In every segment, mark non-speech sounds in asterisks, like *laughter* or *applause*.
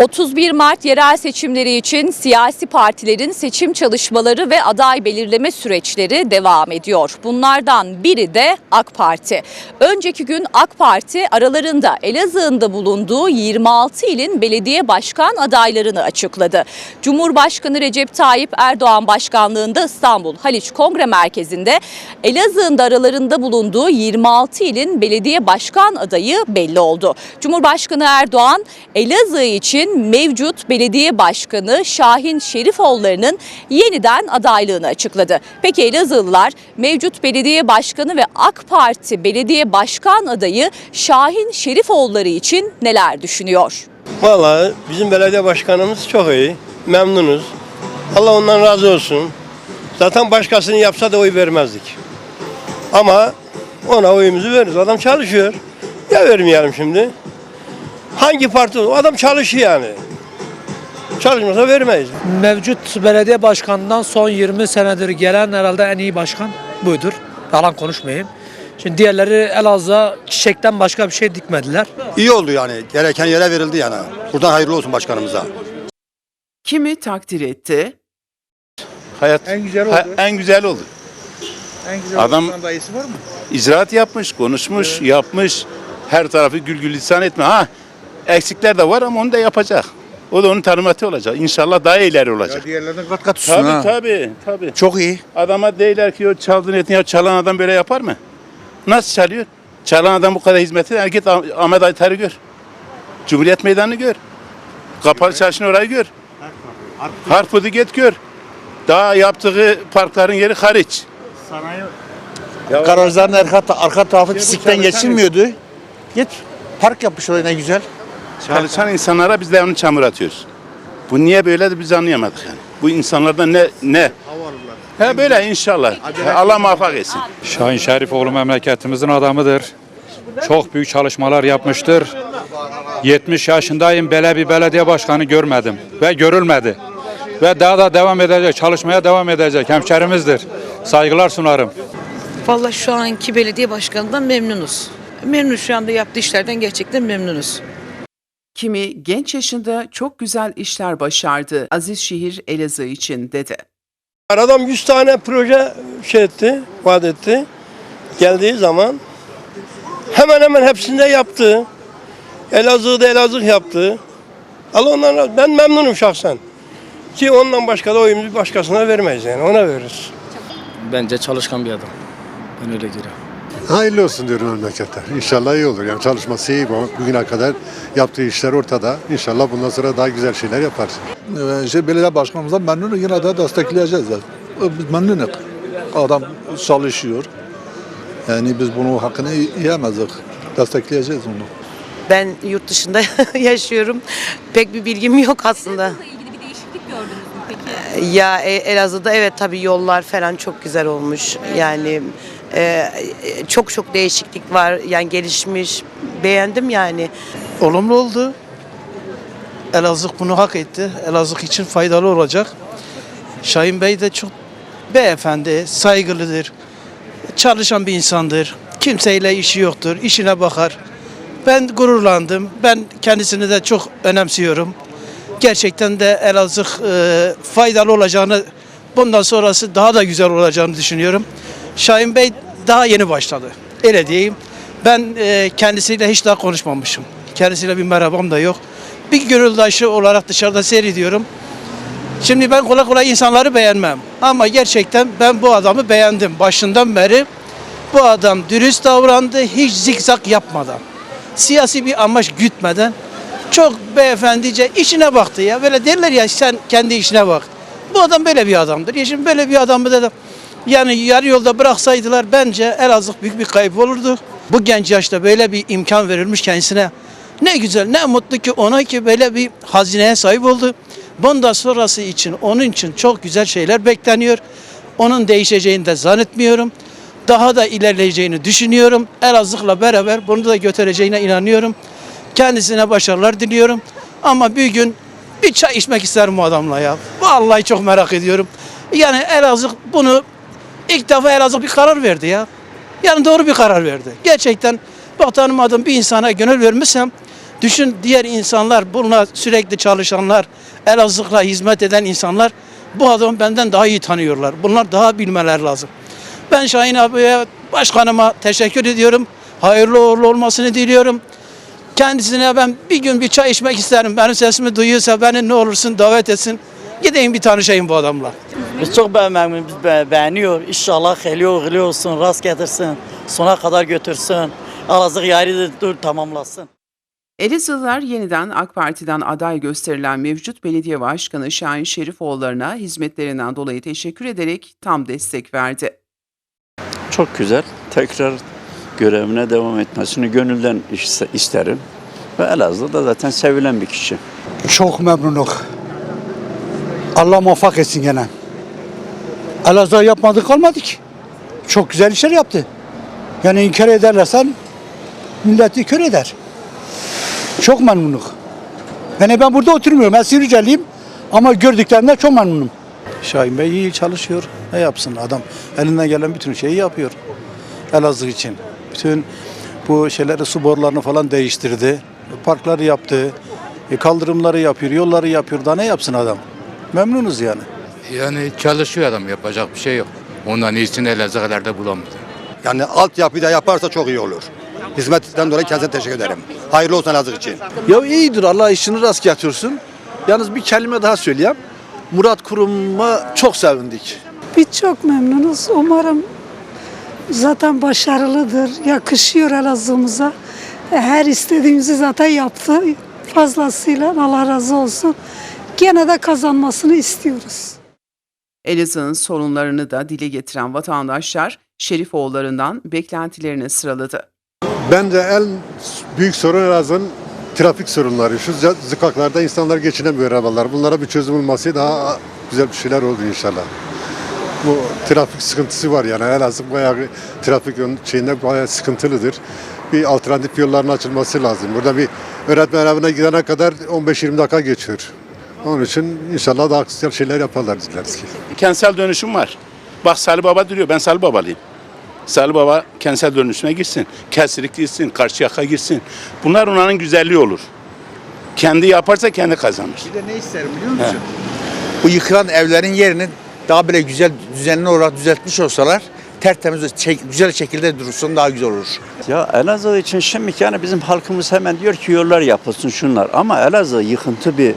31 Mart yerel seçimleri için siyasi partilerin seçim çalışmaları ve aday belirleme süreçleri devam ediyor. Bunlardan biri de AK Parti. Önceki gün AK Parti aralarında Elazığ'ın da bulunduğu 26 ilin belediye başkan adaylarını açıkladı. Cumhurbaşkanı Recep Tayyip Erdoğan başkanlığında İstanbul Haliç Kongre Merkezi'nde Elazığ'ın da aralarında bulunduğu 26 ilin belediye başkan adayı belli oldu. Cumhurbaşkanı Erdoğan Elazığ için mevcut belediye başkanı Şahin Şerifoğulları'nın yeniden adaylığını açıkladı. Peki Elazığlılar mevcut belediye başkanı ve AK Parti belediye başkan adayı Şahin Şerifoğulları için neler düşünüyor? Vallahi bizim belediye başkanımız çok iyi. Memnunuz. Allah ondan razı olsun. Zaten başkasını yapsa da oy vermezdik. Ama ona oyumuzu veririz. Adam çalışıyor. Ya vermeyelim şimdi. Hangi parti? O adam çalışıyor yani. Çalışmasa vermeyiz. Mevcut belediye başkanından son 20 senedir gelen herhalde en iyi başkan buydur. Yalan konuşmayayım. Şimdi diğerleri Elazığ'a çiçekten başka bir şey dikmediler. İyi oldu yani. Gereken yere verildi yani. Buradan hayırlı olsun başkanımıza. Kimi takdir etti, Hayat en güzel oldu. en güzel oldu. En güzel Adam- Adam, dayısı var mı? İcraat yapmış, konuşmuş, yapmış. Her tarafı gül gül lisan etme. Ha eksikler de var ama onu da yapacak. O da onun tanımatı olacak. İnşallah daha ileri Ya olacak. diğerlerine kat kat üstüne Tabii ha. tabii tabii. Çok iyi. Adama değiller ki o çaldığın etini ya çalan adam böyle yapar mı? Nasıl çalıyor? Çalan adam bu kadar hizmeti eder. Git Ah- Ahmet Aytar'ı gör. Cumhuriyet Meydanı'nı gör. Kapalı Çarşı'nın orayı gör. Harput'u git gör. Daha yaptığı parkların yeri hariç. Garajların arka, arka tarafı pislikten geçilmiyordu. Git park yapmış oraya ne güzel. Çalışan insanlara biz de onu çamur atıyoruz. Bu niye böyle de biz anlayamadık yani. Bu insanlardan ne ne? He böyle inşallah. He, Allah muvaffak etsin. Şahin Şerifoğlu memleketimizin adamıdır. Çok büyük çalışmalar yapmıştır. 70 yaşındayım böyle bir belediye başkanı görmedim ve görülmedi. Ve daha da devam edecek, çalışmaya devam edecek. Hemşerimizdir. Saygılar sunarım. Vallahi şu anki belediye başkanından memnunuz. Memnun şu anda yaptığı işlerden gerçekten memnunuz. Kimi genç yaşında çok güzel işler başardı. Azizşehir Elazığ için dedi. Adam 100 tane proje şey etti, vaat etti. Geldiği zaman hemen hemen hepsinde yaptı. Elazığ'da Elazığ yaptı. Allah ondan razı- Ben memnunum şahsen. Ki ondan başka da oyumuzu başkasına vermeyiz yani ona veririz. Bence çalışkan bir adam. Ben öyle görüyorum. Hayırlı olsun diyorum memlekete. İnşallah iyi olur. Yani çalışması iyi. Bu- Bugüne kadar yaptığı işler ortada. İnşallah bundan sonra daha güzel şeyler yapar. Ee, şey, belediye başkanımızdan memnunuz yine de destekleyeceğiz. de. Biz memnunuz. Adam çalışıyor. Yani biz bunu hakkını yiyemezdik. Destekleyeceğiz onu. Ben yurt dışında *laughs* yaşıyorum. Pek bir bilgim yok aslında. ilgili bir değişiklik gördünüz mü peki? Ya e, Elazığ'da evet tabii yollar falan çok güzel olmuş. Yani e, çok çok değişiklik var. Yani gelişmiş. Beğendim yani. Olumlu oldu. Elazığ bunu hak etti. Elazığ için faydalı olacak. Şahin Bey de çok beyefendi, saygılıdır. Çalışan bir insandır. Kimseyle işi yoktur. işine bakar. Ben gururlandım. Ben kendisini de çok önemsiyorum. Gerçekten de Elazığ e, faydalı olacağını, bundan sonrası daha da güzel olacağını düşünüyorum. Şahin Bey daha yeni başladı. Öyle diyeyim. Ben e, kendisiyle hiç daha konuşmamışım. Kendisiyle bir merhabam da yok. Bir gönüldaşı olarak dışarıda seyrediyorum. Şimdi ben kolay kolay insanları beğenmem. Ama gerçekten ben bu adamı beğendim. Başından beri bu adam dürüst davrandı. Hiç zikzak yapmadan. Siyasi bir amaç gütmeden. Çok beyefendice işine baktı ya. Böyle derler ya sen kendi işine bak. Bu adam böyle bir adamdır. Ya şimdi böyle bir adamı da yani yarı yolda bıraksaydılar bence Elazığ büyük bir kayıp olurdu. Bu genç yaşta böyle bir imkan verilmiş kendisine. Ne güzel, ne mutlu ki ona ki böyle bir hazineye sahip oldu. Bundan sonrası için, onun için çok güzel şeyler bekleniyor. Onun değişeceğini de zannetmiyorum. Daha da ilerleyeceğini düşünüyorum. Elazığ'la beraber bunu da götüreceğine inanıyorum. Kendisine başarılar diliyorum. Ama bir gün bir çay içmek isterim bu adamla ya. Vallahi çok merak ediyorum. Yani Elazığ bunu ilk defa Elazığ bir karar verdi ya. Yani doğru bir karar verdi. Gerçekten bak tanımadığım bir insana gönül vermişsem Düşün diğer insanlar, bunlar sürekli çalışanlar, Elazığ'la hizmet eden insanlar bu adamı benden daha iyi tanıyorlar. Bunlar daha bilmeler lazım. Ben Şahin abiye, başkanıma teşekkür ediyorum. Hayırlı uğurlu olmasını diliyorum. Kendisine ben bir gün bir çay içmek isterim. Benim sesimi duyuyorsa beni ne olursun davet etsin. Gideyim bir tanışayım bu adamla. Biz çok biz be- beğeniyor. İnşallah geliyor, geliyor olsun, rast getirsin. Sona kadar götürsün. Elazığ yeri de dur tamamlasın. Elazığlılar yeniden AK Parti'den aday gösterilen mevcut belediye başkanı Şahin Şerifoğulları'na hizmetlerinden dolayı teşekkür ederek tam destek verdi. Çok güzel. Tekrar görevine devam etmesini gönülden iste- isterim. Ve Elazığ'da zaten sevilen bir kişi. Çok memnunuk. Allah muvaffak etsin gene. Elazığ yapmadık kalmadı. Çok güzel işler yaptı. Yani inkar ederlersen milleti kör eder. Çok memnunuk. Yani ben burada oturmuyorum. Ben Sivriceliyim ama gördüklerimden çok memnunum. Şahin Bey iyi çalışıyor. Ne yapsın adam? Elinden gelen bütün şeyi yapıyor. Elazığ için. Bütün bu şeyleri, su borularını falan değiştirdi. Parkları yaptı. e, Kaldırımları yapıyor, yolları yapıyor. Daha ne yapsın adam? Memnunuz yani. Yani çalışıyor adam yapacak bir şey yok. Ondan iyisini Elazığ'larda bulamadı. Yani altyapıyı da yaparsa çok iyi olur. Hizmetinden dolayı kendisine teşekkür ederim. Hayırlı olsun Elazığ için. Ya iyidir Allah işini rast getirsin. Yalnız bir kelime daha söyleyeyim. Murat Kurum'a çok sevindik. Biz çok memnunuz. Umarım zaten başarılıdır. Yakışıyor Elazığ'ımıza. Her istediğimizi zaten yaptı. Fazlasıyla Allah razı olsun. Gene de kazanmasını istiyoruz. Elazığ'ın sorunlarını da dile getiren vatandaşlar Şerifoğulları'ndan beklentilerini sıraladı. Bence en büyük sorun Elazığ'ın trafik sorunları. Şu zı- zıkaklarda insanlar geçinemiyor arabalar. Bunlara bir çözüm bulması daha güzel bir şeyler oldu inşallah. Bu trafik sıkıntısı var yani Elazığ bayağı trafik şeyinde bayağı sıkıntılıdır. Bir alternatif yolların açılması lazım. Burada bir öğretmen evine gidene kadar 15-20 dakika geçiyor. Onun için inşallah daha güzel şeyler yaparlar dileriz ki. Kentsel dönüşüm var. Bak Salih Baba duruyor. Ben Salih Babalıyım. Salih Baba kentsel dönüşüme girsin. Kelsirik girsin. Karşıyaka girsin. Bunlar onların güzelliği olur. Kendi yaparsa kendi kazanır. Bir de ne isterim biliyor musun? Bu yıkılan evlerin yerini daha böyle güzel düzenli olarak düzeltmiş olsalar tertemiz çek- güzel şekilde durursun daha güzel olur. Ya Elazığ için şimdi yani bizim halkımız hemen diyor ki yollar yapılsın şunlar. Ama Elazığ yıkıntı bir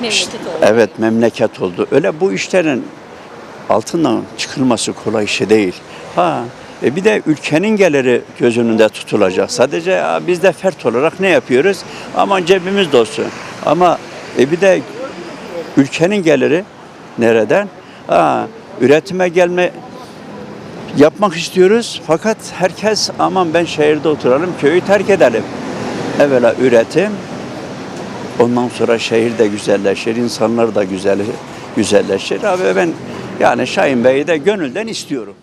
Memleket oldu. evet memleket oldu. Öyle bu işlerin altından çıkılması kolay şey değil. Ha e bir de ülkenin geliri göz önünde tutulacak. Sadece biz de fert olarak ne yapıyoruz? Aman cebimiz dolsun. Ama e bir de ülkenin geliri nereden? Ha, üretime gelme yapmak istiyoruz. Fakat herkes aman ben şehirde oturalım, köyü terk edelim. Evvela üretim, ondan sonra şehir de güzelleşir, insanlar da güzel güzelleşir. Abi ben yani Şahin Bey'i de gönülden istiyorum.